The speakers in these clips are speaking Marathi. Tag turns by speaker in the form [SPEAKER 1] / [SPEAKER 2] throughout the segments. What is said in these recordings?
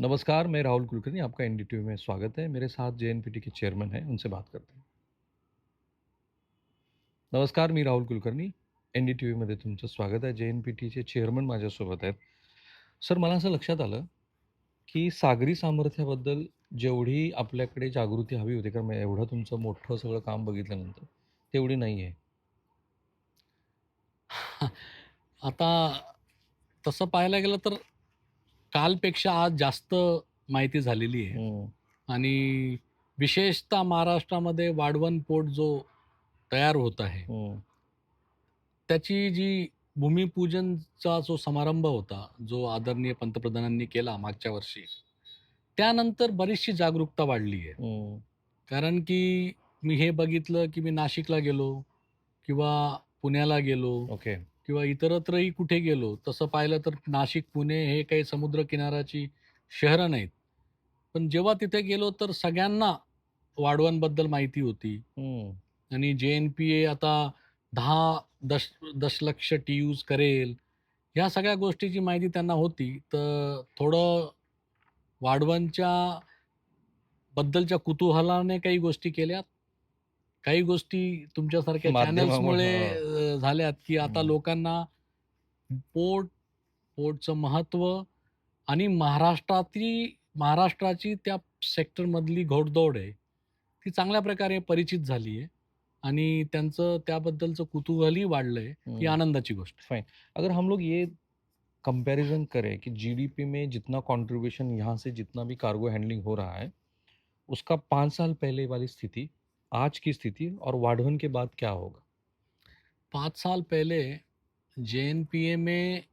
[SPEAKER 1] नमस्कार, मैं राहुल कुलकर्णी, आपका एन में स्वागत है। मेरे साथ जे के चेयरमैन हैं, उनसे बात करते हैं. नमस्कार, मी Rahul Kulkarni. N D T व्हीमध्ये तुमचं स्वागत आहे. जे एन पी टीचे चेअरमन माझ्यासोबत आहेत. सर, मला असं लक्षात आलं, की सागरी सामर्थ्याबद्दल जेवढी आपल्याकडे जागृती हवी होती, कारण एवढं तुमचं मोठं सगळं काम बघितल्यानंतर, तेवढी नाही आहे.
[SPEAKER 2] आता तसं पाहायला गेलं तर कालपेक्षा आज जास्त माहिती झालेली आहे. आणि विशेषतः महाराष्ट्रामध्ये वाढवण पोर्ट जो तयार होत आहे.
[SPEAKER 1] हं,
[SPEAKER 2] त्याची जी भूमिपूजनचा जो समारंभ होता जो आदरणीय पंतप्रधानांनी केला मागच्या वर्षी त्यानंतर बरीचशी जागरूकता वाढली आहे.
[SPEAKER 1] हं,
[SPEAKER 2] कारण की मी हे बघितलं की मी नाशिकला गेलो किंवा पुण्याला गेलो.
[SPEAKER 1] ओके.
[SPEAKER 2] किंवा इतरत्रही कुठे गेलो तसं पाहिलं तर नाशिक पुणे हे काही समुद्रकिनाऱ्याची शहरं नाहीत. पण जेव्हा तिथे गेलो तर सगळ्यांना वाढवणबद्दल माहिती होती. आणि जे एन पी ए आता दहा दश दशलक्ष टी यूज करेल ह्या सगळ्या गोष्टीची माहिती त्यांना होती. तर थोडं वाढवणच्या बद्दलच्या कुतूहलाने काही गोष्टी केल्यात. काही गोष्टी तुमच्यासारख्या चॅनल्समुळे अ, झाल्यात की आता
[SPEAKER 1] हं.
[SPEAKER 2] लोकांना पोर्ट पोर्टचं महत्त्व आणि महाराष्ट्रातील महाराष्ट्राची त्या सेक्टरमधली घोडदौड आहे ती चांगल्या प्रकारे परिचित झाली आहे आणि त्यांचं त्याबद्दलचं कुतूहलही वाढलं आहे ही
[SPEAKER 1] हं.
[SPEAKER 2] आनंदाची गोष्ट आहे
[SPEAKER 1] अगर हम लोग ये कंपैरिजन करें कि जीडीपी में जितना कंट्रीब्यूशन यहाँ से जितना भी कार्गो हैंडलिंग हो रहा है उसका पाँच साल पहले वाली स्थिति आज की स्थिति और वाढवन के बाद क्या होगा?
[SPEAKER 2] पाँच साल पहले जे एन पी ए में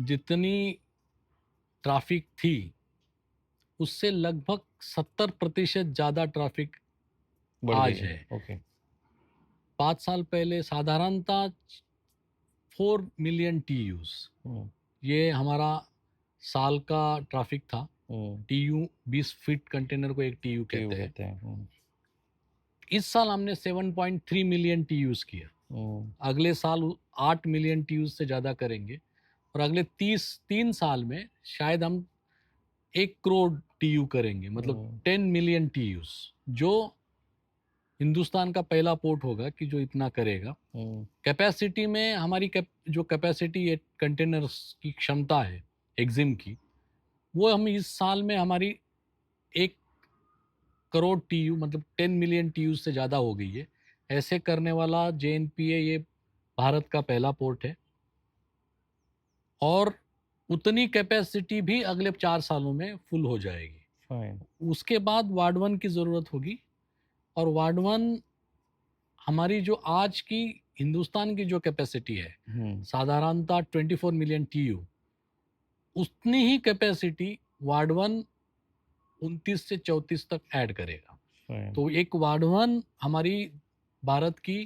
[SPEAKER 2] जितनी ट्रैफ़िक थी उससे लगभग सत्तर प्रतिशत ज़्यादा ट्रैफ़िक आज है।
[SPEAKER 1] ओके।
[SPEAKER 2] पाँच साल पहले साधारणतः फोर मिलियन टी यूज़
[SPEAKER 1] हम्म,
[SPEAKER 2] ये हमारा साल का ट्रैफ़िक था।
[SPEAKER 1] हम्म,
[SPEAKER 2] टी यू बीस फीट कंटेनर को एक टी यू कहते हैं।
[SPEAKER 1] हैं हम्म,
[SPEAKER 2] इस साल हमने seven point three million T Us KIA. अगले साल आठ मिलियन टी यूज़ से ज़्यादा करेंगे और अगले तीस तीन साल में शायद हम एक करोड़ टी यू करेंगे मतलब टेन मिलियन टी यूज़ जो हिंदुस्तान का पहला पोर्ट होगा कि जो इतना करेगा। कैपेसिटी में हमारी कैप, जो कैपेसिटी कंटेनर्स की क्षमता है एग्जिम की वो हम इस साल में हमारी एक करोड़ टी यू मतलब टेन मिलियन टी यू से ज़्यादा हो गई है। ऐसे करने वाला जे एन पी ए ये भारत का पहला पोर्ट है। और उतनी कैपेसिटी भी अगले चार सालों में फुल हो जाएगी।
[SPEAKER 1] फाइन
[SPEAKER 2] उसके बाद वार्ड वन की ज़रूरत होगी। और वार्ड वन हमारी जो आज की हिंदुस्तान की जो कैपेसिटी है
[SPEAKER 1] हम्म,
[SPEAKER 2] साधारणतः 24 मिलियन टी यू उतनी ही कैपेसिटी वार्ड वन उनतीस से चौतीस तक ऐड करेगा। तो एक वार्ड वन हमारी भारत की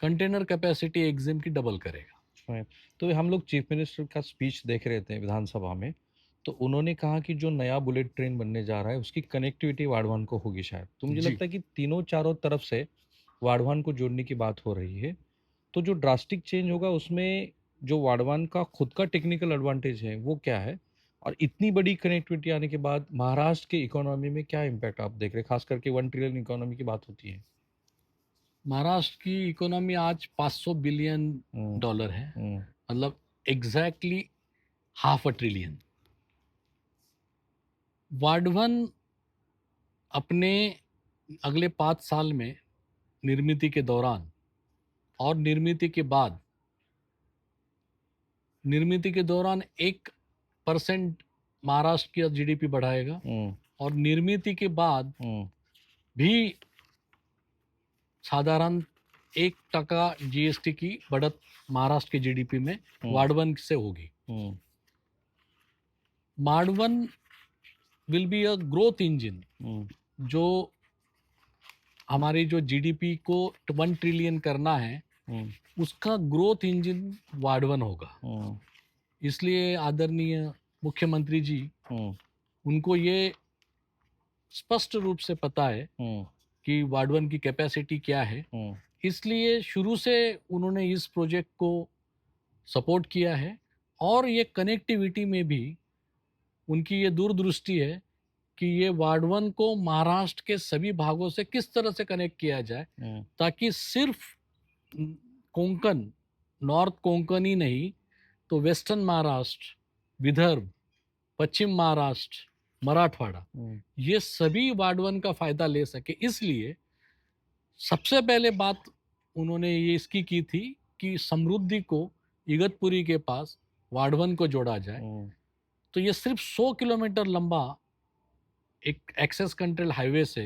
[SPEAKER 2] कंटेनर कैपेसिटी एग्जिम की डबल करेगा।
[SPEAKER 1] तो हम लोग चीफ मिनिस्टर का स्पीच देख रहे थे विधानसभा में तो उन्होंने कहा कि जो नया बुलेट ट्रेन बनने जा रहा है उसकी कनेक्टिविटी वाड़वान को होगी शायद। तो मुझे लगता है कि तीनों चारों तरफ़ से वाड़वान को जोड़ने की बात हो रही है। तो जो ड्रास्टिक चेंज होगा उसमें जो वाड़वान का खुद का टेक्निकल एडवांटेज है वो क्या है? और इतनी बड़ी कनेक्टिविटी आने के बाद महाराष्ट्र की इकोनॉमी में क्या इम्पैक्ट आप देख रहे हैं? खास करके वन ट्रिलियन इकोनॉमी की बात होती है।
[SPEAKER 2] महाराष्ट्र की इकोनॉमी आज 500 बिलियन डॉलर है।
[SPEAKER 1] हम्म,
[SPEAKER 2] मतलब exactly half a trillion Vadhavan अपने अगले पाँच साल में निर्मित के दौरान और निर्मित के बाद निर्मित के दौरान एक परसेंट महाराष्ट्र की जीडीपी बढ़ाएगा।
[SPEAKER 1] हम्म,
[SPEAKER 2] और निर्मित के बाद
[SPEAKER 1] हम्म,
[SPEAKER 2] भी साधारण एक टका जीएसटी की बढ़त महाराष्ट्र के जीडीपी में
[SPEAKER 1] हम्म,
[SPEAKER 2] वार्डवन से होगी। Vadhavan will be a growth engine जो हमारी जो जीडीपी को वन ट्रिलियन करना है उसका ग्रोथ इंजन वार्डवन होगा। इसलिए आदरणीय मुख्यमंत्री जी
[SPEAKER 1] हम्म,
[SPEAKER 2] उनको ये स्पष्ट रूप से पता है
[SPEAKER 1] हम्म,
[SPEAKER 2] कि वार्डवन की कैपेसिटी क्या है।
[SPEAKER 1] हम्म,
[SPEAKER 2] इसलिए शुरू से उन्होंने इस प्रोजेक्ट को सपोर्ट किया है और ये कनेक्टिविटी में भी उनकी ये दूरदृष्टि है कि ये वार्ड वन को महाराष्ट्र के सभी भागों से किस तरह से कनेक्ट किया जाए ताकि सिर्फ़ कोंकण नॉर्थ कोंकण ही नहीं तो वेस्टर्न महाराष्ट्र विदर्भ पश्चिम महाराष्ट्र मराठवाड़ा
[SPEAKER 1] हम्म,
[SPEAKER 2] ये सभी वाडवन का फ़ायदा ले सके। इसलिए सबसे पहले बात उन्होंने ये इसकी की थी कि समृद्धि को इगतपुरी के पास वाडवन को जोड़ा जाए।
[SPEAKER 1] हम्म,
[SPEAKER 2] तो ये सिर्फ़ 100 किलोमीटर लंबा एक एक्सेस कंट्रोल हाईवे से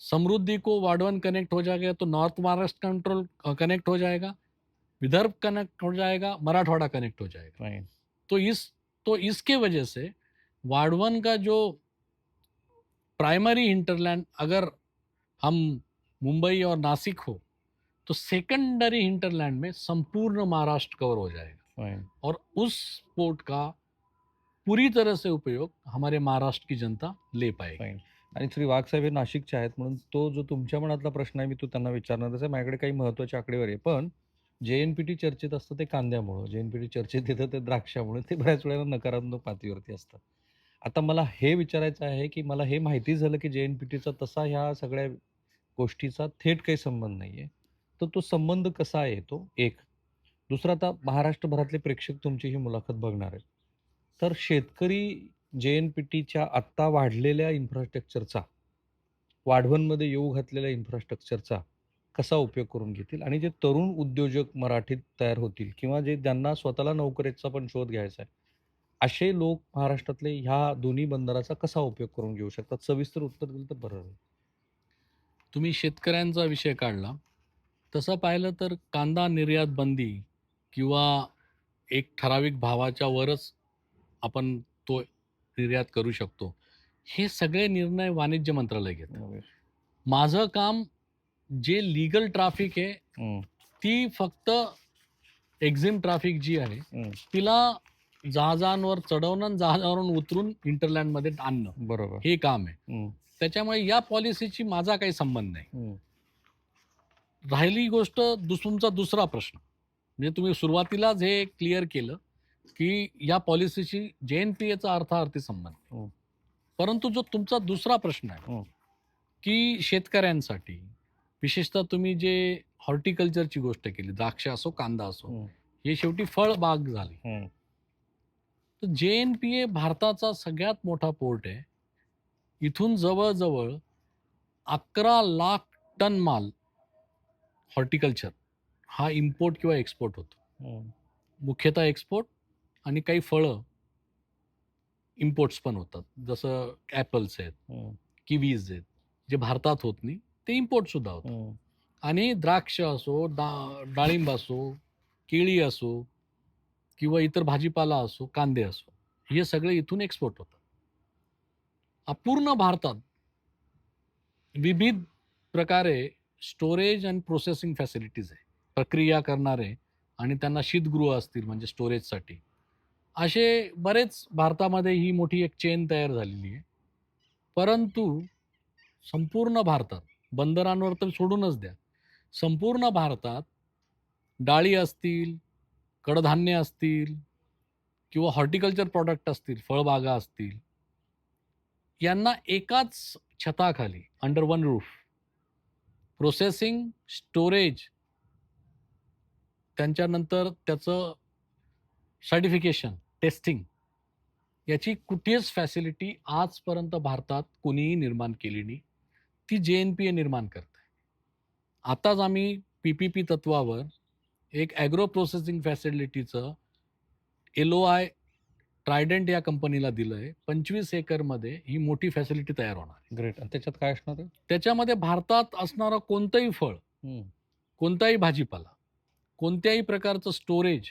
[SPEAKER 2] समृद्धि को वाडवन कनेक्ट हो जाएगा तो नॉर्थ महाराष्ट्र कंट्रोल कनेक्ट हो जाएगा। विदर्भ कनेक्ट हो जाएगा मराठवाड़ा कनेक्ट हो जाएगा. तो इस तो इसके वजह से वाडवन का जो प्राइमरी हिंटरलैंड अगर हम मुंबई और नासिक हो तो सेकेंडरी हिंटरलैंड में संपूर्ण महाराष्ट्र कवर हो जाएगा. और उस पोर्ट का पूरी तरह से उपयोग हमारे महाराष्ट्र की जनता ले पाएगी.
[SPEAKER 1] आणि श्री वाघ साहेब हे नाशिकचे आहेत म्हणून तो जो तुमच्या मनातला प्रश्न आहे मी तो त्यांना विचारणारच आहे माझ्याकडे काही महत्वाची आकडेवारी आहे पण जे एन पी टी चर्चेत असतं ते कांद्यामुळं जे एन पी टी चर्चेत येतं ते द्राक्षामुळे ते बऱ्याच वेळेला नकारात्मक पातळीवरती असतं. आता मला हे विचारायचं आहे की मला हे माहिती झालं की जे एन पी टीचा तसा ह्या सगळ्या गोष्टीचा थेट काही संबंध नाही आहे तर तो संबंध कसा येतो एक. दुसरा आता महाराष्ट्रभरातले प्रेक्षक तुमची ही मुलाखत बघणार आहेत. तर शेतकरी जे एन पी टीच्या आत्ता वाढलेल्या इन्फ्रास्ट्रक्चरचा वाढवणमध्ये येऊ घातलेल्या इन्फ्रास्ट्रक्चरचा कसा उपयोग करून घेतील? आणि जे तरुण उद्योजक मराठीत तयार होतील किंवा जे ज्यांना स्वतःला नोकरीचा पण शोध घ्यायचा आहे असे लोक महाराष्ट्रातले ह्या दोन्ही बंदराचा कसा उपयोग करून घेऊ शकतात? सविस्तर उत्तर दिलं तर बरं
[SPEAKER 2] तुम्ही शेतकऱ्यांचा विषय काढला. तसं पाहिलं तर कांदा निर्यात बंदी किंवा एक ठराविक भावाच्या वरच आपण तो निर्यात करू शकतो. हे सगळे निर्णय वाणिज्य मंत्रालय घेतं. माझं काम जे लिगल ट्रॅफिक आहे ती फक्त एक्झिम ट्रॅफिक जी आहे तिला जहाजांवर चढवणं आणि जहाजावरून उतरून इंटरलँडमध्ये आणणं.
[SPEAKER 1] बरोबर.
[SPEAKER 2] हे काम आहे. त्याच्यामुळे या पॉलिसीची माझा काही संबंध नाही. राहिली गोष्ट तुमचा दुसरा प्रश्न. म्हणजे तुम्ही सुरुवातीलाच हे क्लिअर केलं की या पॉलिसीशी जे एन पी एचा अर्थार्थी संबंध आहे. परंतु जो तुमचा दुसरा प्रश्न आहे. की शेतकऱ्यांसाठी विशेषतः तुम्ही जे हॉर्टिकल्चरची गोष्ट केली द्राक्ष असो कांदा असो हे शेवटी फळबाग झाली.
[SPEAKER 1] हम्म,
[SPEAKER 2] तर जे एन पी ए भारताचा सगळ्यात मोठा पोर्ट आहे. इथून जवळजवळ अकरा लाख टन माल हॉर्टिकल्चर हा इम्पोर्ट किंवा एक्सपोर्ट होतो. मुख्यतः एक्सपोर्ट आणि काही फळं इम्पोर्ट्स पण होतात. जसं ॲपल्स आहेत किवीज आहेत जे भारतात होत नाही. ते इम्पोर्ट सुद्धा होतात
[SPEAKER 1] हम्म,
[SPEAKER 2] आणि द्राक्ष असो डा डाळिंब असो केळी असो किंवा इतर भाजीपाला असो कांदे असो हे सगळे इथून एक्सपोर्ट होतात. अपूर्ण भारतात विविध प्रकारे स्टोरेज अँड प्रोसेसिंग फॅसिलिटीज आहे. प्रक्रिया करणारे आणि त्यांना शीतगृह असतील म्हणजे स्टोरेजसाठी असे बरेच भारतामध्ये ही मोठी एक चेन तयार झालेली आहे. परंतु संपूर्ण भारतात बंदरांवर तर सोडूनच द्या. संपूर्ण भारतात डाळी असतील कडधान्य असतील किंवा हॉर्टिकल्चर प्रॉडक्ट असतील फळबागा असतील यांना एकाच छताखाली under one roof processing storage त्यांच्यानंतर त्याचं सर्टिफिकेशन टेस्टिंग याची कुठेच फॅसिलिटी आजपर्यंत भारतात कोणीही निर्माण केली नाही. ती जे एन पी ए निर्माण करत. आताच आम्ही पी पी पी तत्वावर एक ॲग्रो प्रोसेसिंग फॅसिलिटीचं एल ओ आय ट्रायडंट या कंपनीला दिलं आहे पंचवीस एकरमध्ये ही मोठी फॅसिलिटी तयार होणार. आहे
[SPEAKER 1] ग्रेट आणि त्याच्यात काय असणार आहे?
[SPEAKER 2] त्याच्यामध्ये भारतात असणारं कोणतंही फळ कोणताही भाजीपाला कोणत्याही प्रकारचं स्टोरेज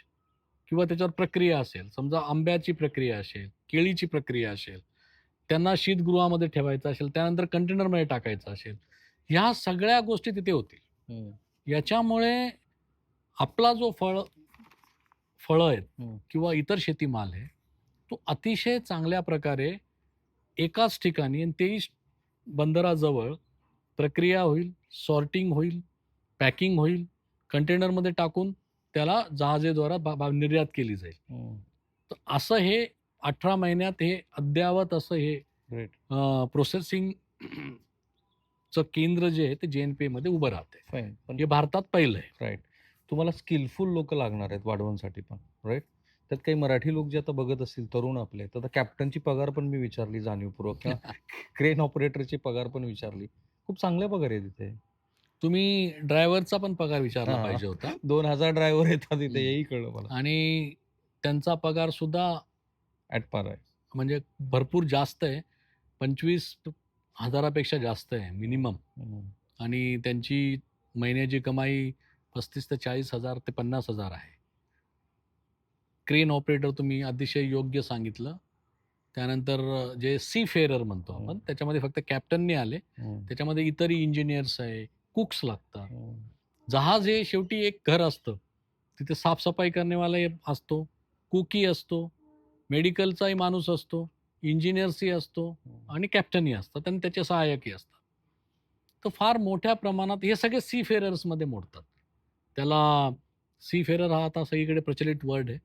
[SPEAKER 2] किंवा त्याच्यावर प्रक्रिया असेल समजा आंब्याची प्रक्रिया असेल केळीची प्रक्रिया असेल त्यांना शीतगृहामध्ये ठेवायचं असेल त्यानंतर कंटेनरमध्ये टाकायचं असेल ह्या सगळ्या गोष्टी तिथे होतील याच्यामुळे आपला जो फळ फळं आहेत. किंवा इतर शेतीमाल आहे तो अतिशय चांगल्या प्रकारे एकाच ठिकाणी आणि तेही बंदराजवळ प्रक्रिया होईल सॉर्टिंग होईल पॅकिंग होईल कंटेनरमध्ये टाकून त्याला जहाजेद्वारा निर्यात केली जाईल. तर असं हे अठरा महिन्यात हे अद्यावत असं हे प्रोसेसिंग चं केंद्र जे आहे ते जे एन पी मध्ये उभं राहते हे भारतात पहिलं आहे.
[SPEAKER 1] राईट तुम्हाला स्किलफुल लोक लागणार आहेत वाढवणसाठी पण. राईट त्यात काही मराठी लोक जे आता बघत असतील तरुण आपले तर कॅप्टनची पगार पण मी विचारली जाणीवपूर्वक किंवा क्रेन ऑपरेटरची पगार पण विचारली. खूप चांगल्या पगार आहे तिथे
[SPEAKER 2] तुम्ही ड्रायव्हरचा पण पगार विचारला. पाहिजे होता.
[SPEAKER 1] दोन हजार ड्रायव्हर येतात तिथे. हेही कळलं मला.
[SPEAKER 2] आणि त्यांचा पगार सुद्धा
[SPEAKER 1] ऍट पार आहे.
[SPEAKER 2] म्हणजे भरपूर जास्त आहे. पंचवीस हजारापेक्षा जास्त आहे मिनिमम. आणि त्यांची महिन्याची कमाई पस्तीस ते चाळीस हजार ते पन्नास हजार आहे. क्रेन ऑपरेटर तुम्ही अतिशय योग्य सांगितलं. त्यानंतर जे सी फेरर म्हणतो आपण. त्याच्यामध्ये फक्त कॅप्टनने आले. त्याच्यामध्ये इतरही इंजिनियर्स आहे कुक्स लागतात. जहाज हे शेवटी एक घर असतं. तिथे साफसफाई करण्यावाला एक असतो कुकी असतो. मेडिकलचाही माणूस असतो इंजिनियर्सही असतो आणि कॅप्टनही असतात आणि त्याचे सहाय्यकही असतात. तर फार मोठ्या प्रमाणात हे सगळे सी फेरर्समध्ये मोडतात. त्याला सी फेरर हा आता सगळीकडे प्रचलित वर्ड आहे.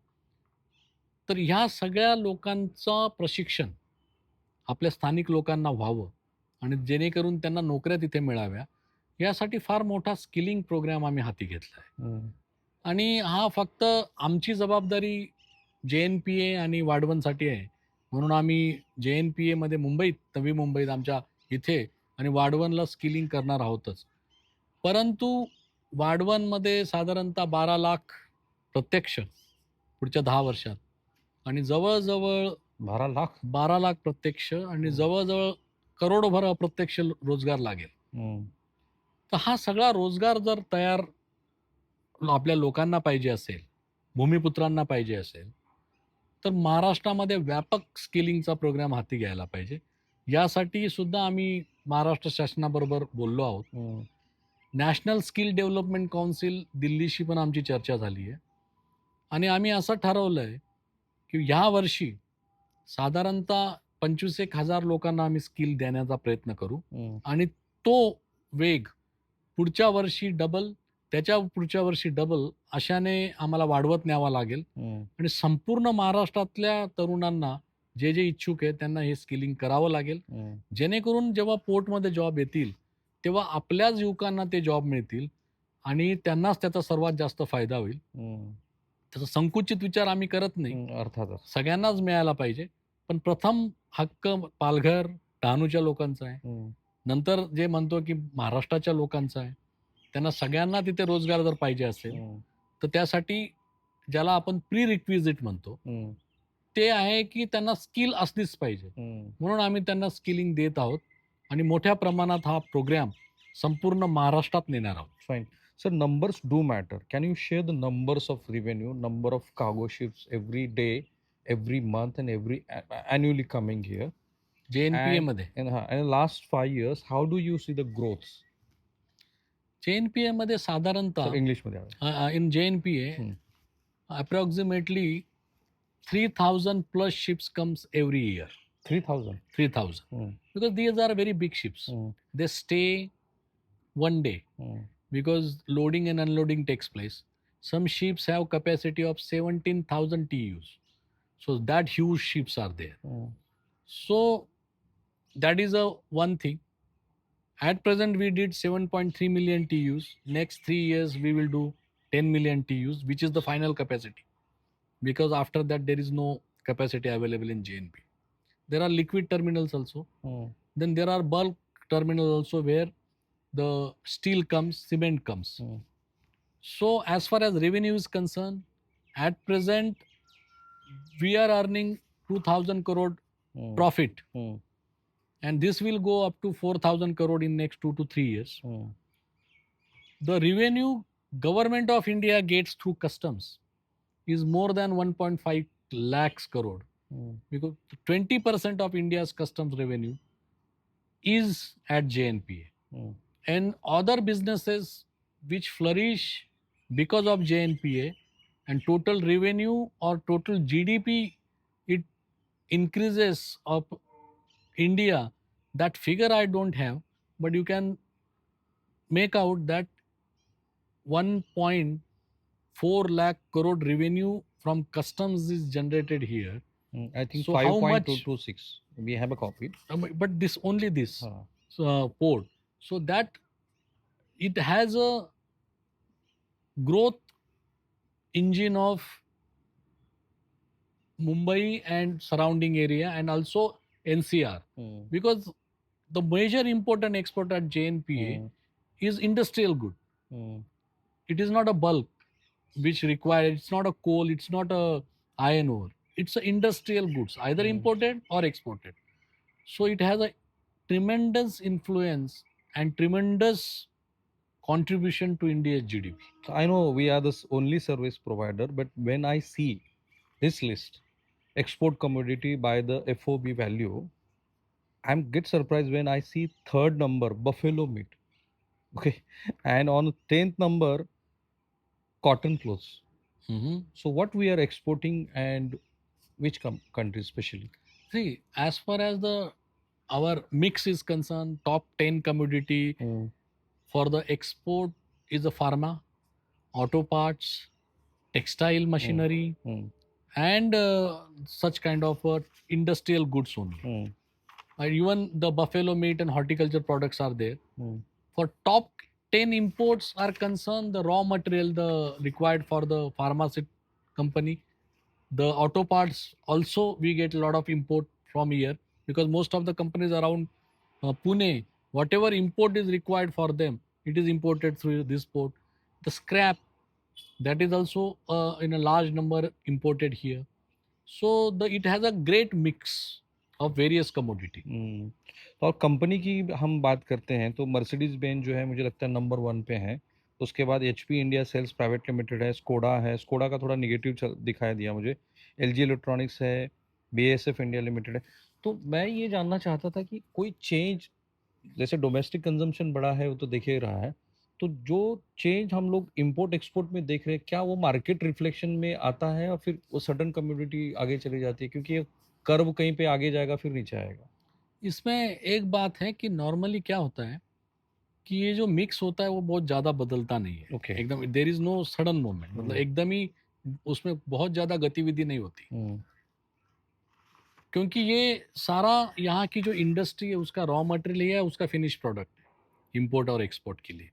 [SPEAKER 2] तर ह्या सगळ्या लोकांचं प्रशिक्षण आपल्या स्थानिक लोकांना व्हावं आणि जेणेकरून त्यांना नोकऱ्या तिथे मिळाव्या यासाठी फार मोठा स्किलिंग प्रोग्राम आम्ही हाती घेतला आहे. आणि हा फक्त आमची जबाबदारी जे एन पी ए आणि वाढवणसाठी आहे. म्हणून आम्ही जे एन पी एमध्ये मुंबईत नवी मुंबईत आमच्या इथे आणि वाढवणला स्किलिंग करणार आहोतच. परंतु वाढवणमध्ये साधारणतः बारा लाख प्रत्यक्ष पुढच्या दहा वर्षात. आणि जवळजवळ
[SPEAKER 1] बारा लाख?
[SPEAKER 2] बारा लाख प्रत्यक्ष आणि जवळजवळ करोडभर अप्रत्यक्ष रोजगार लागेल. तर हा सगळा रोजगार जर तयार आपल्या लोकांना पाहिजे असेल भूमिपुत्रांना पाहिजे असेल तर महाराष्ट्रामध्ये व्यापक स्किलिंगचा प्रोग्राम हाती घ्यायला पाहिजे यासाठी सुद्धा आम्ही महाराष्ट्र शासनाबरोबर बोललो आहोत. नॅशनल स्किल डेव्हलपमेंट काउन्सिल दिल्लीशी पण आमची चर्चा झाली आहे आणि आम्ही असं ठरवलं आहे की ह्या वर्षी साधारणतः पंचवीस एक हजार लोकांना आम्ही स्किल देण्याचा प्रयत्न करू. आणि तो वेग पुढच्या वर्षी डबल त्याच्या पुढच्या वर्षी डबल अशाने आम्हाला वाढवत न्यावा लागेल. आणि संपूर्ण महाराष्ट्रातल्या तरुणांना जे जे इच्छुक आहेत त्यांना हे स्किलिंग करावं लागेल. जेणेकरून जेव्हा पोर्टमध्ये जॉब येतील तेव्हा आपल्याच युवकांना ते जॉब मिळतील आणि त्यांनाच त्याचा सर्वात जास्त फायदा होईल. त्याचा संकुचित विचार आम्ही करत नाही.
[SPEAKER 1] अर्थातच
[SPEAKER 2] सगळ्यांनाच मिळायला पाहिजे पण प्रथम हक्क पालघर डहाणूच्या लोकांचा आहे. नंतर जे म्हणतो की महाराष्ट्राच्या लोकांचा आहे त्यांना सगळ्यांना तिथे रोजगार जर पाहिजे असेल तर त्यासाठी ज्याला आपण प्री रिक्विजिट म्हणतो ते आहे की त्यांना स्किल असलीच पाहिजे. म्हणून आम्ही त्यांना स्किलिंग देत आहोत आणि मोठ्या प्रमाणात हा प्रोग्राम संपूर्ण महाराष्ट्रात नेणार आहोत.
[SPEAKER 1] Fine sir numbers do matter can you share the numbers of revenue number of cargo ships every day every month and every annually coming here
[SPEAKER 2] J N P मध्ये.
[SPEAKER 1] Last five years how do you see the growth
[SPEAKER 2] J N P एमध्ये साधारणतः
[SPEAKER 1] इंग्लिशमध्ये
[SPEAKER 2] in J N P A approximately three thousand plus ships comes every year three thousand
[SPEAKER 1] three thousand
[SPEAKER 2] because these are very big ships they stay one day
[SPEAKER 1] because
[SPEAKER 2] loading and unloading takes place some ships have capacity of seventeen thousand T Us so that huge ships are
[SPEAKER 1] there
[SPEAKER 2] so that is a one thing At present, we did 7.3 million TUs. Next three years, we will do 10 million TUs, which is the final capacity. Because after that, there is no capacity available in JNP. There are liquid terminals also.
[SPEAKER 1] Hmm.
[SPEAKER 2] Then there are bulk terminals also where the steel comes, cement comes.
[SPEAKER 1] Hmm.
[SPEAKER 2] So, as far as revenue is concerned, at present, we are earning 2000 crore
[SPEAKER 1] Hmm.
[SPEAKER 2] profit. And this will go up to 4000 crore in next two to three years.
[SPEAKER 1] Hmm.
[SPEAKER 2] The revenue government of India gets through customs is more than 1.5 lakhs crore
[SPEAKER 1] Hmm.
[SPEAKER 2] because 20% of India's customs revenue is at JNPA.
[SPEAKER 1] Hmm.
[SPEAKER 2] and other businesses which flourish because of JNPA and total revenue or total GDP it increases of India that figure I don't have but you can make out that 1.4 lakh crore revenue from customs is generated here
[SPEAKER 1] Mm, I think
[SPEAKER 2] So
[SPEAKER 1] 5.226. We have a copy.
[SPEAKER 2] Uh, but- this only this
[SPEAKER 1] Uh,
[SPEAKER 2] uh, port so that it has a growth engine of mumbai and surrounding area and also ncr
[SPEAKER 1] mm,
[SPEAKER 2] because the major import and export at jnpa
[SPEAKER 1] mm,
[SPEAKER 2] is industrial good.
[SPEAKER 1] Mm,
[SPEAKER 2] it is not a bulk which require it's not a coal it's not a iron ore. It's a industrial goods either
[SPEAKER 1] Mm.
[SPEAKER 2] imported or exported. So it has a tremendous influence and tremendous contribution to india's gdp
[SPEAKER 1] I know we are the only service provider, but when I see this list, export commodity by the FOB value, I'm get surprised when I see third number buffalo meat. Okay, and on tenth number, cotton clothes. Mm-hmm. So what we are exporting and which com- country especially?
[SPEAKER 2] see as far as the our mix is concerned top 10 commodity hmm. for the export is the pharma auto parts textile hmm. machinery
[SPEAKER 1] Mm,
[SPEAKER 2] and uh, such kind of uh, industrial goods only.
[SPEAKER 1] mm,
[SPEAKER 2] And even the buffalo meat and horticulture products are there.
[SPEAKER 1] mm,
[SPEAKER 2] For top 10 imports are concerned, the raw material the required for the pharmaceutical company, the auto parts also we get a lot of import from here because most of the companies around uh, Pune, whatever import is required for them, it is imported through this port. The scrap that is also uh, in a large number imported here. So the it has a great mix of various commodity.
[SPEAKER 1] हम्म, तो और कंपनी की हम बात करते हैं तो मर्सिडीज बेंज जो है मुझे लगता है नंबर वन पे है। उसके बाद H P India sales private limited है स्कोडा है। स्कोडा का थोड़ा निगेटिव दिखाई दिया मुझे। एल जी इलेक्ट्रॉनिक्स है B S F India limited है। तो मैं ये जानना चाहता था कि कोई चेंज जैसे डोमेस्टिक कंजम्पशन बड़ा है वो तो देख रहा है। तो जो चेंज हम लोग इम्पोर्ट एक्सपोर्ट में देख रहे हैं क्या वो मार्केट रिफ्लेक्शन में आता है और फिर वो सडन कम्युनिटी आगे चली जाती है? क्योंकि ये कर्व कहीं पे आगे जाएगा फिर नीचे आएगा।
[SPEAKER 2] इसमें एक बात है कि नॉर्मली क्या होता है कि ये जो मिक्स होता है वो बहुत ज़्यादा बदलता नहीं है।
[SPEAKER 1] ओके
[SPEAKER 2] एकदम there is no sudden moment मतलब
[SPEAKER 1] हम्म।
[SPEAKER 2] एकदम ही उसमें बहुत ज़्यादा गतिविधि नहीं होती।
[SPEAKER 1] हम्म,
[SPEAKER 2] क्योंकि ये सारा यहाँ की जो इंडस्ट्री है उसका रॉ मटेरियल है उसका फिनिश प्रोडक्ट है इम्पोर्ट और एक्सपोर्ट के लिए।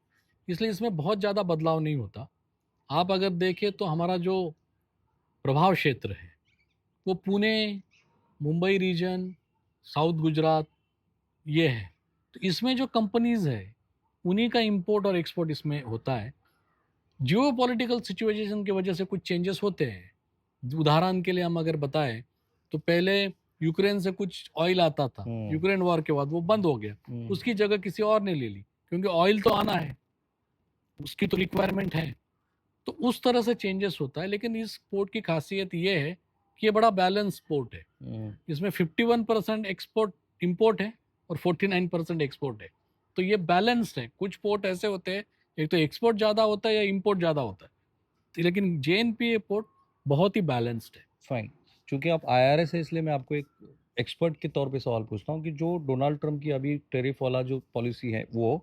[SPEAKER 2] इसलिए इसमें बहुत ज़्यादा बदलाव नहीं होता। आप अगर देखें तो हमारा जो प्रभाव क्षेत्र है वो पुणे मुंबई रीजन साउथ गुजरात ये है। तो इसमें जो कंपनीज़ है उन्हीं का इंपोर्ट और एक्सपोर्ट इसमें होता है। जियो पॉलिटिकल सिचुएशन की वजह से कुछ चेंजेस होते हैं। उदाहरण के लिए हम अगर बताएँ तो पहले यूक्रेन से कुछ ऑयल आता था।
[SPEAKER 1] हम्म।
[SPEAKER 2] यूक्रेन वॉर के बाद वो बंद हो गया।
[SPEAKER 1] हम्म,
[SPEAKER 2] उसकी जगह किसी और ने ले ली क्योंकि ऑयल तो आना है। उसकी तो रिक्वायरमेंट है। तो उस तरह से चेंजेस होता है लेकिन इस पोर्ट की खासियत ये है कि ये बड़ा बैलेंस पोर्ट है।
[SPEAKER 1] हम्म,
[SPEAKER 2] इसमें 51 परसेंट एक्सपोर्ट इम्पोर्ट है और 49 परसेंट एक्सपोर्ट है। तो ये बैलेंस्ड है। कुछ पोर्ट ऐसे होते हैं एक तो एक्सपोर्ट ज़्यादा होता है या इम्पोर्ट ज़्यादा होता है। लेकिन जे पोर्ट बहुत ही बैलेंस्ड है।
[SPEAKER 1] फाइन चूँकि आप आईआरएस है इसलिए मैं आपको एक एक्सपर्ट के तौर पे सवाल पूछता हूँ कि जो डोनाल्ड ट्रंप की अभी टेरिफ वाला जो पॉलिसी है वो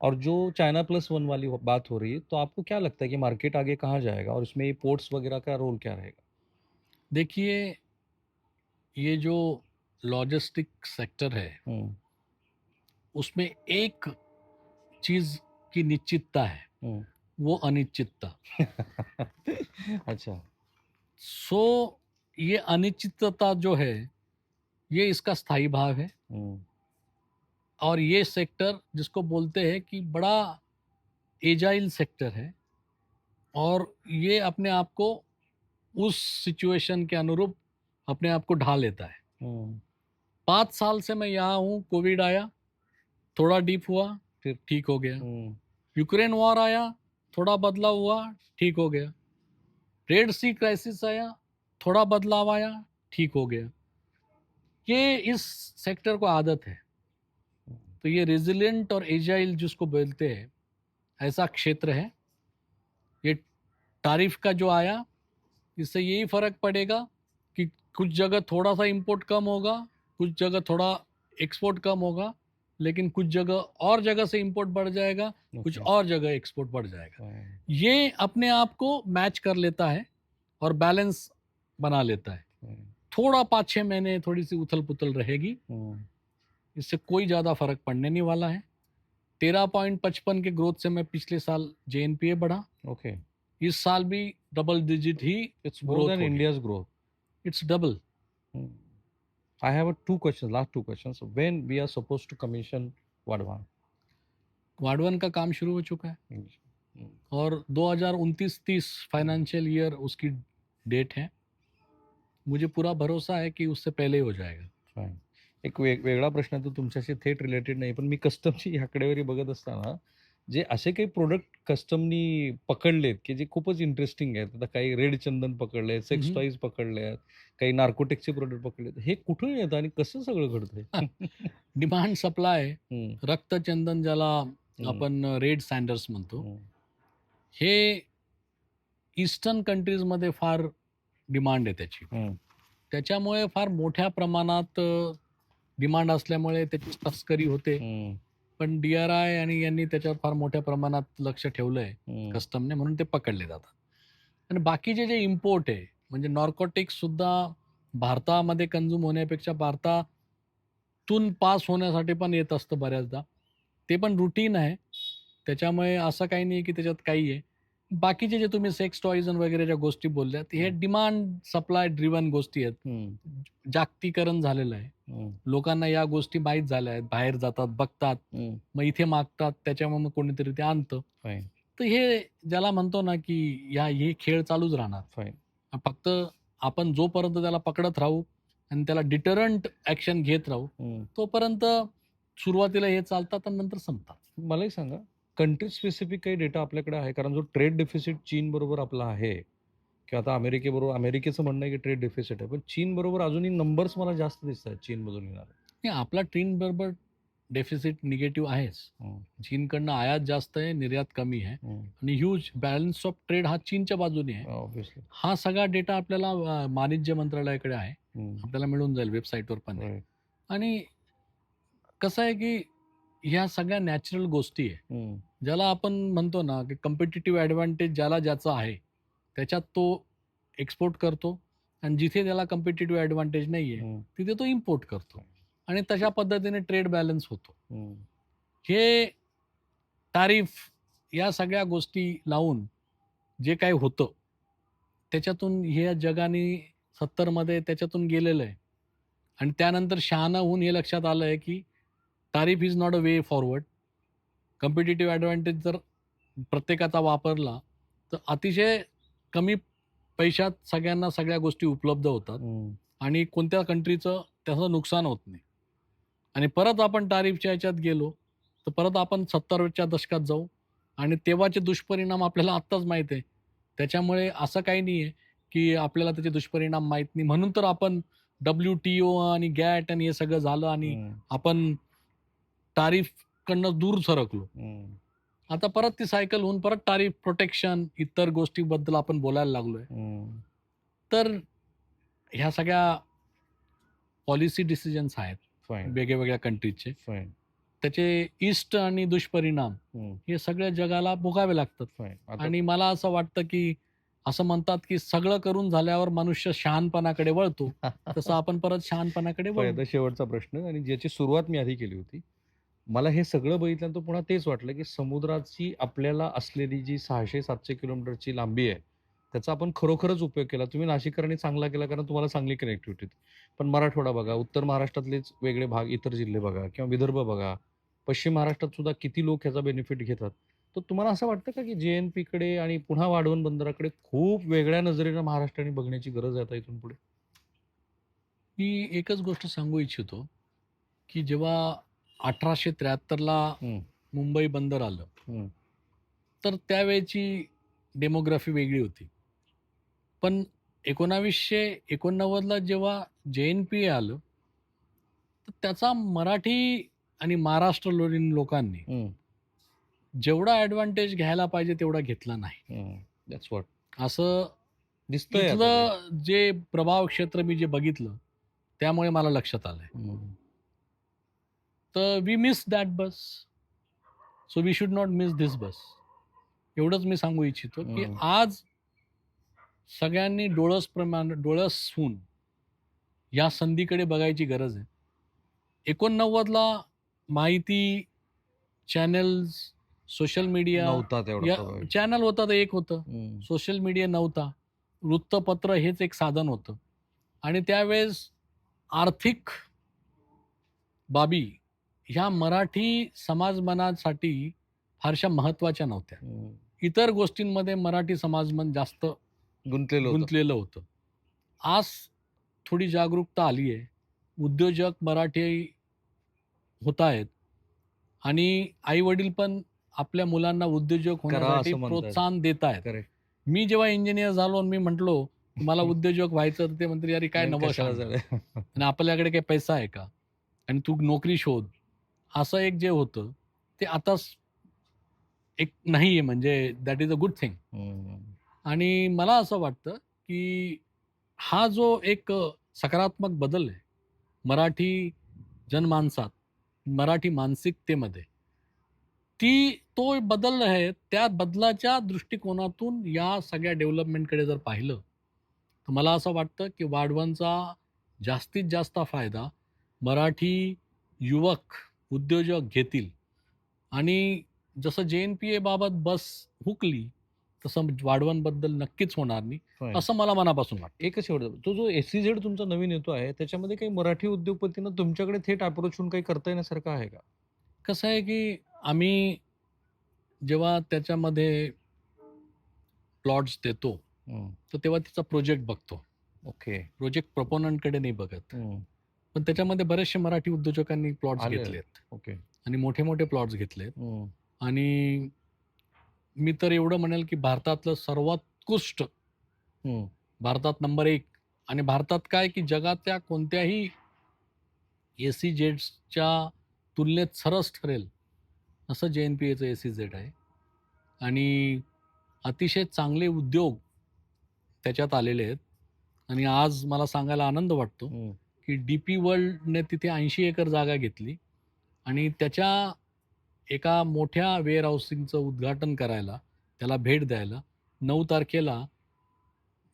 [SPEAKER 1] और जो चाइना प्लस वन वाली बात हो रही है तो आपको क्या लगता है कि मार्केट आगे कहाँ जाएगा और इसमें ये पोर्ट्स वगैरह का रोल क्या रहेगा?
[SPEAKER 2] देखिए ये जो लॉजिस्टिक सेक्टर है उसमें एक चीज़ की निश्चितता है वो अनिश्चितता।
[SPEAKER 1] अच्छा।
[SPEAKER 2] सो ये अनिश्चितता जो है ये इसका स्थायी भाव है। और ये सेक्टर जिसको बोलते हैं कि बड़ा एजाइल सेक्टर है और ये अपने आप को उस सिचुएशन के अनुरूप अपने आप को ढा लेता है।
[SPEAKER 1] हम्म,
[SPEAKER 2] पाँच साल से मैं यहाँ हूँ कोविड आया थोड़ा डीप हुआ
[SPEAKER 1] फिर-
[SPEAKER 2] ठीक हो गया।
[SPEAKER 1] हम्म,
[SPEAKER 2] यूक्रेन वॉर आया थोड़ा बदलाव हुआ ठीक हो गया। रेड सी क्राइसिस आया थोड़ा बदलाव आया ठीक हो गया। ये इस सेक्टर को आदत है। तो ये रेजिलेंट और एजाइल जिसको बोलते हैं ऐसा क्षेत्र है। ये तारीफ़ का जो आया इससे यही फ़र्क पड़ेगा कि कुछ जगह थोड़ा सा इंपोर्ट कम होगा कुछ जगह थोड़ा एक्सपोर्ट कम होगा लेकिन कुछ जगह और जगह से इंपोर्ट बढ़ जाएगा okay.
[SPEAKER 1] कुछ
[SPEAKER 2] और जगह एक्सपोर्ट बढ़ जाएगा।
[SPEAKER 1] हम्म,
[SPEAKER 2] ये अपने आप को मैच कर लेता है और बैलेंस बना लेता है।
[SPEAKER 1] हम्म,
[SPEAKER 2] थोड़ा पाँच छः महीने थोड़ी सी उथल पुथल रहेगी।
[SPEAKER 1] हम्म,
[SPEAKER 2] इससे कोई ज़्यादा फ़र्क पड़ने नहीं वाला है। तेरह पॉइंट पचपन के ग्रोथ से मैं पिछले साल जे एन पी ए बढ़ा।
[SPEAKER 1] ओके
[SPEAKER 2] इस साल भी double digit he
[SPEAKER 1] it's more than India's growth
[SPEAKER 2] it's double
[SPEAKER 1] have a two questions, last two questions. When we are supposed to commission Vadvan?
[SPEAKER 2] Vadhavan का काम शुरू हो चुका है।
[SPEAKER 1] Hmm,
[SPEAKER 2] और 2029-30 फाइनेंशियल ईयर उसकी डेट है। मुझे पूरा भरोसा है कि उससे पहले ही हो
[SPEAKER 1] जाएगा. एक वेग वेगळा प्रश्न तो तुमच्याशी थेट रिलेटेड नाही पण मी कस्टमची आकडेवारी बघत असताना जे असे काही प्रोडक्ट कस्टमनी पकडलेत की जे खूपच इंटरेस्टिंग आहेत. आता काही रेड चंदन पकडले सेक्स. टॉईज पकडले आहेत काही नार्कोटिक्सचे प्रोडक्ट पकडलेत. हे कुठून येतं आणि कसं सगळं घडतंय?
[SPEAKER 2] डिमांड सप्लाय रक्तचंदन ज्याला आपण रेड सँडर्स म्हणतो हे ईस्टर्न कंट्रीजमध्ये फार डिमांड आहे त्याची. त्याच्यामुळे फार मोठ्या प्रमाणात डिमांड असल्यामुळे त्याची तस्करी होते. पण डी आर आय आणि यांनी त्याच्यावर फार मोठ्या प्रमाणात लक्ष ठेवलंय कस्टमने म्हणून ते पकडले जातात. आणि बाकीचे जे इम्पोर्ट आहे म्हणजे नॉर्कोटिक्स सुद्धा भारतामध्ये कन्झ्युम होण्यापेक्षा भारतातून पास होण्यासाठी पण येत असतं बऱ्याचदा. ते पण रुटीन आहे. त्याच्यामुळे असं काही नाही की त्याच्यात काही आहे. बाकीचे जे तुम्ही सेक्स टॉईज वगैरे ज्या गोष्टी बोलल्यात हे डिमांड सप्लाय ड्रिवन गोष्टी आहेत. जागतिकरण झालेलं आहे. लोकांना या गोष्टी माहीत झाल्या आहेत. बाहेर जातात बघतात. मग इथे मागतात त्याच्यामुळे मग कोणीतरी ते आणतं. तर हे ज्याला म्हणतो ना की या हे खेळ चालूच राहणार. फक्त आपण जोपर्यंत त्याला पकडत राहू आणि त्याला डिटरंट ऍक्शन घेत राहू. तोपर्यंत सुरुवातीला हे चालतात आणि नंतर संपतात.
[SPEAKER 1] मलाही सांगा कंट्री स्पेसिफिक काही डेटा आपल्याकडे आहे? कारण जो ट्रेड डेफिसिट चीन बरोबर आपला आहे किंवा आता अमेरिकेबरोबर अमेरिकेचं म्हणणं आहे की ट्रेड डेफिसिट आहे. पण चीन बरोबर अजूनही नंबर्स मला जास्त दिसत आहेत चीन मधून येणार.
[SPEAKER 2] नाही, आपला ट्रेन बरोबर डेफिसिट निगेटिव्ह आहेच. चीनकडनं आयात जास्त आहे निर्यात कमी आहे. आणि ह्यूज बॅलन्स ऑफ ट्रेड हा चीनच्या बाजूने आहे. हा सगळा डेटा आपल्याला वाणिज्य मंत्रालयाकडे आहे. आपल्याला मिळून जाईल वेबसाईटवर पण. आणि कसं आहे की ह्या सगळ्या नॅचरल गोष्टी आहे. ज्याला आपण म्हणतो ना की कम्पिटेटिव्ह ॲडव्हान्टेज ज्याला ज्याचा आहे त्याच्यात तो एक्सपोर्ट करतो आणि जिथे त्याला कम्पिटेटिव्ह ॲडव्हान्टेज नाही आहे तिथे तो इम्पोर्ट करतो. आणि तशा पद्धतीने ट्रेड बॅलन्स होतो. हे तारीफ या सगळ्या गोष्टी लावून जे काही होतं त्याच्यातून हे जगाने सत्तरमध्ये त्याच्यातून गेलेलं आहे. आणि त्यानंतर शहाणा होऊन हे लक्षात आलं आहे की tariff is not a way forward competitive advantage जर प्रत्येकाचा वापरला तर अतिशय कमी पैशात सगळ्यांना सगळ्या गोष्टी उपलब्ध होतात. आणि कोणत्या कंट्रीचं त्याचं नुकसान होत नाही. आणि परत आपण तारीफच्या ह्याच्यात गेलो तर परत आपण सत्तरच्या दशकात जाऊ. आणि तेव्हाचे दुष्परिणाम आपल्याला आत्ताच माहीत आहे. त्याच्यामुळे असं काही नाही आहे की आपल्याला त्याचे दुष्परिणाम माहीत नाही. म्हणून तर आपण डब्ल्यू टी ओ आणि गॅट आणि हे सगळं झालं आणि आपण तारीफकडनं दूर सरकलो. आता परत ती सायकल होऊन परत तारीफ प्रोटेक्शन इतर गोष्टीबद्दल आपण बोलायला लागलोय. तर ह्या सगळ्या पॉलिसी डिसिजन्स आहेत
[SPEAKER 1] फाईन
[SPEAKER 2] वेगळ्या वेगळ्या कंट्रीजचे त्याचे इष्ट आणि दुष्परिणाम हे सगळ्या जगाला भोगावे लागतात. आणि मला असं वाटतं की असं म्हणतात की सगळं करून झाल्यावर मनुष्य शहाणपणाकडे वळतो तसं आपण परत शहाणपणाकडे वळू.
[SPEAKER 1] आता शेवटचा प्रश्न आणि ज्याची सुरुवात मी आधी केली होती मला हे सगळं बघितल्यानंतर पुन्हा तेच वाटलं की समुद्राची आपल्याला असलेली जी सहाशे सातशे किलोमीटरची लांबी आहे त्याचा आपण खरोखरच उपयोग केला. तुम्ही नाशिककरांनी चांगला केला कारण तुम्हाला चांगली कनेक्टिव्हिटी पण मराठवाडा बघा उत्तर महाराष्ट्रातलेच वेगळे भाग इतर जिल्हे बघा किंवा विदर्भ बघा पश्चिम महाराष्ट्रात सुद्धा किती लोक ह्याचा बेनिफिट घेतात? तर तुम्हाला असं वाटतं का की जे एन पीकडे आणि पुन्हा वाढवण बंदराकडे खूप वेगळ्या नजरेनं महाराष्ट्राने बघण्याची गरज आहे आता इथून पुढे?
[SPEAKER 2] मी एकच गोष्ट सांगू इच्छितो की जेव्हा अठराशे त्र्याहत्तरला. मुंबई बंदर आलं. तर त्यावेळची डेमोग्राफी वेगळी होती पण एकोणावीसशे एकोणनव्वदला जेव्हा जे एन पी आलं तर त्याचा मराठी आणि महाराष्ट्र लोकांनी
[SPEAKER 1] हम्म.
[SPEAKER 2] जेवढा ॲडव्हान्टेज घ्यायला पाहिजे तेवढा घेतला नाही असं
[SPEAKER 1] दिसतंय
[SPEAKER 2] इथलं जे प्रभाव क्षेत्र मी जे बघितलं त्यामुळे मला लक्षात आलंय. तर we miss that bus so we should not miss this bus एवढंच मी सांगू इच्छितो की. आज सगळ्यांनी डोळस प्रमाण डोळस होऊन या संधीकडे बघायची गरज आहे एकोणनव्वदला माहिती चॅनल्स सोशल मीडिया. चॅनल होता तर एक होतं. सोशल मीडिया नव्हता वृत्तपत्र हेच एक साधन होतं आणि त्यावेळेस आर्थिक बाबी ह्या मराठी समाजमनासाठी फारशा महत्त्वाच्या नव्हत्या. इतर गोष्टींमध्ये मराठी समाजमन जास्त
[SPEAKER 1] गुंतलेलं होतं
[SPEAKER 2] गुंतलेलं होतं आज थोडी जागरूकता आली आहे उद्योजक मराठी होत आहेत आणि आई वडील पण आपल्या मुलांना उद्योजक होण्यासाठी. प्रोत्साहन देत आहेत. मी जेव्हा इंजिनियर झालो आणि मी म्हटलो मला उद्योजक व्हायचं तर ते म्हणते अरे काय नवं
[SPEAKER 1] कशाला
[SPEAKER 2] सांगतो?"
[SPEAKER 1] झालं?
[SPEAKER 2] आणि आपल्याकडे काही पैसा आहे का आणि तू नोकरी शोध असं एक जे होतं ते आता एक नाही आहे म्हणजे that is a good thing. आणि मला असं वाटतं की हा जो एक सकारात्मक बदल आहे मराठी जनमानसात मराठी मानसिकतेमध्ये ती तो बदल आहे त्या बदलाच्या दृष्टिकोनातून या सगळ्या डेव्हलपमेंटकडे जर पाहिलं तर मला असं वाटतं की वाढवणचा जास्तीत जास्त फायदा मराठी युवक उद्योजक घेतील आणि जसं जे एन पी बाबत बस हुकली तसं वाढवणबद्दल नक्कीच होणार नाही. असं मला मनापासून वाटतं
[SPEAKER 1] एकच शेवट तो जो एससीझेड तुमचा नवीन येतो आहे त्याच्यामध्ये काही मराठी उद्योगपतींना तुमच्याकडे थेट अप्रोच होऊन काही करता येण्यासारखं आहे का
[SPEAKER 2] कसं आहे की आम्ही जेव्हा त्याच्यामध्ये प्लॉट्स देतो. तर तेव्हा तिचा प्रोजेक्ट बघतो
[SPEAKER 1] ओके
[SPEAKER 2] प्रोजेक्ट प्रपोनंटकडे नाही बघत. पण त्याच्यामध्ये बरेचसे मराठी उद्योजकांनी प्लॉट्स
[SPEAKER 1] आले.
[SPEAKER 2] घेतलेत
[SPEAKER 1] ओके
[SPEAKER 2] आणि मोठे मोठे प्लॉट्स घेतलेत
[SPEAKER 1] हम्म.
[SPEAKER 2] आणि मी तर एवढं म्हणेल की भारतातलं सर्वोत्कृष्ट
[SPEAKER 1] हम्म.
[SPEAKER 2] भारतात नंबर एक आणि भारतात काय की जगातल्या कोणत्याही ए सी जेड्सच्या तुलनेत सरस ठरेल असं जे एन पी एचं ए सी जेड आहे आणि अतिशय चांगले उद्योग त्याच्यात आलेले आहेत आणि आज मला सांगायला आनंद वाटतो
[SPEAKER 1] हम्म.
[SPEAKER 2] की डी पी वर्ल्डने तिथे ऐंशी एकर जागा घेतली आणि त्याच्या एका मोठ्या वेअर हाऊसिंगचं उद्घाटन करायला त्याला भेट द्यायला नऊ तारखेला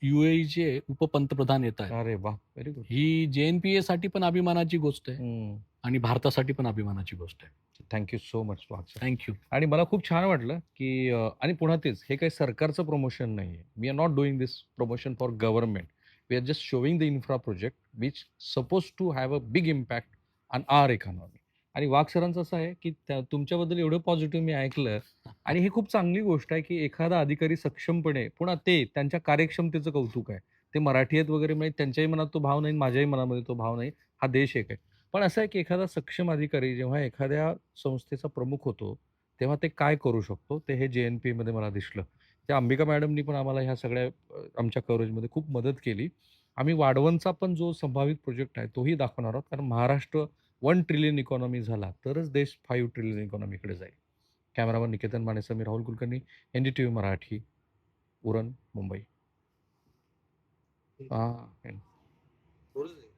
[SPEAKER 2] यू एचे उपपंतप्रधान येत आहेत.
[SPEAKER 1] अरे वा व्हेरी गुड
[SPEAKER 2] ही जे एन पी एसाठी पण अभिमानाची गोष्ट आहे आणि भारतासाठी पण अभिमानाची गोष्ट आहे.
[SPEAKER 1] थँक्यू सो मच
[SPEAKER 2] थँक्यू
[SPEAKER 1] आणि मला खूप छान वाटलं की आणि पुन्हा तेच हे काही सरकारचं प्रमोशन नाही आहे we are not doing this promotion for government we are just showing the infra project which suppose to have a big impact on our economy आणि वाघ सरांचं असं आहे की त्या तुमच्याबद्दल एवढं पॉझिटिव्ह मी ऐकलं. आणि ही खूप चांगली गोष्ट आहे की एखादा अधिकारी सक्षमपणे पुन्हा ते त्यांच्या कार्यक्षमतेचं कौतुक आहे. ते मराठी आहेत वगैरे म्हणजे त्यांच्याही मनात तो भाव नाही माझ्याही मनामध्ये तो भाव नाही. हा देश एक आहे. पण असं आहे की एखादा सक्षम अधिकारी जेव्हा एखाद्या संस्थेचा प्रमुख होतो तेव्हा ते काय करू शकतो? ते हे जे एन पीमध्ये मला दिसलं. त्या अंबिका मॅडमनी पण आम्हाला ह्या सगळ्या आमच्या कव्हरेजमध्ये खूप मदत केली. आम्ही वाढवणचा पण जो संभावित प्रोजेक्ट आहे तोही दाखवणार आहोत. कारण महाराष्ट्र वन ट्रिलियन इकॉनॉमी झाला तरच देश फाईव्ह ट्रिलियन इकॉनॉमीकडे जाईल. कॅमेरामन निकेतन मानेसह मी Rahul Kulkarni N D T V Marathi Uran Mumbai. हाँ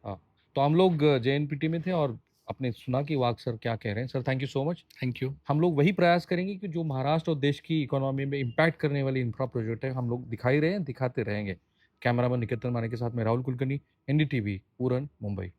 [SPEAKER 1] हाँ. तो हम लोग जे एन पी टी में थे और आपने सुना कि वाक सर क्या कह रहे हैं। Sir thank you so much
[SPEAKER 2] thank you
[SPEAKER 1] हम लोग वही प्रयास करेंगे कि जो महाराष्ट्र और देश की इकोनॉमी में इम्पैक्ट करने वाले इंफ्रा प्रोजेक्ट है हम लोग दिखाई रहे हैं दिखाते रहेंगे। कैमरामैन निकेतन माने के साथ में राहुल कुलकर्णी एनडीटीवी पूरन मुंबई